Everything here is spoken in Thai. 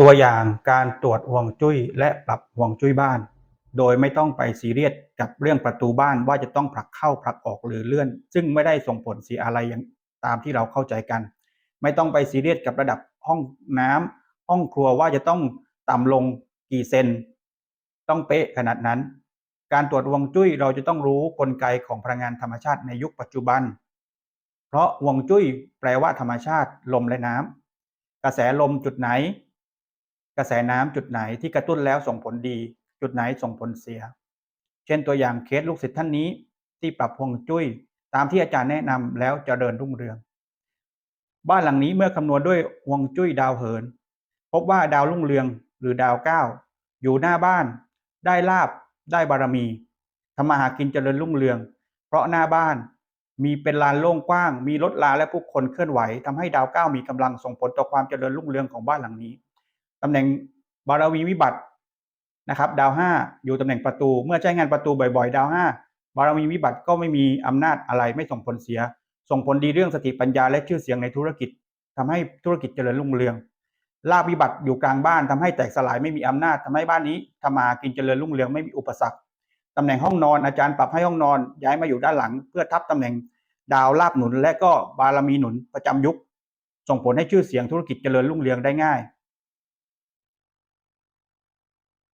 ตัวอย่างการตรวจฮวงจุ้ยและปรับฮวงจุ้ยบ้าน โดยไม่ต้องไปซีเรียสกับเรื่องประตูบ้านว่าจะต้องผลักเข้าผลักออกหรือเลื่อน ซึ่งไม่ได้ส่งผลเสียอะไรอย่างตามที่เราเข้าใจกัน ไม่ต้องไปซีเรียสกับระดับห้องน้ำห้องครัวว่าจะต้องต่ำลงกี่เซนต้องเป๊ะขนาดนั้น การตรวจฮวงจุ้ยเราจะต้องรู้กลไกของพลังงานธรรมชาติในยุคปัจจุบัน เพราะฮวงจุ้ยแปลว่าธรรมชาติลมและน้ำกระแสลมจุดไหน กระแสน้ำจุดไหนที่กระตุ้นแล้วส่งผลดี จุดไหนส่งผลเสีย เช่นตัวอย่างเคสลูกศิษย์ท่านนี้ ที่ปรับฮวงจุ้ยตามที่อาจารย์แนะนำแล้วจะเดินรุ่งเรือง บ้านหลังนี้เมื่อคำนวณด้วยฮวงจุ้ยดาวเหิน พบว่าดาวรุ่งเรืองหรือดาวเก้าอยู่หน้าบ้าน ได้ลาบได้บารมีทำมาหากินเจริญรุ่งเรือง เพราะหน้าบ้านมีเป็นลานโล่งกว้าง มีรถลาและผู้คนเคลื่อนไหวทำให้ดาวเก้ามีกำลังส่งผลต่อความเจริญรุ่งเรืองของบ้านหลังนี้ ตำแหน่งบารมีวิบัตินะครับดาวห้าอยู่ตำแหน่งประตู เมื่อใช้งานประตูบ่อยๆ ดาวห้าบารมีวิบัติก็ไม่มีอำนาจอะไรไม่ส่งผลเสีย ส่งผลดีเรื่องสติปัญญาและชื่อเสียงในธุรกิจทำให้ธุรกิจเจริญรุ่งเรืองลาบวิบัติอยู่กลางบ้านทำให้แตกสลายไม่มีอำนาจทำให้บ้านนี้ทำมากินเจริญรุ่งเรืองไม่มีอุปสรรคตำแหน่งห้องนอนอาจารย์ปรับให้ห้องนอนย้ายมาอยู่ด้านหลัง เพื่อทับตำแหน่งดาวลาบหนุน และก็บารมีหนุนประจำยุค ส่งผลให้ชื่อเสียงธุรกิจเจริญรุ่งเรืองได้ง่าย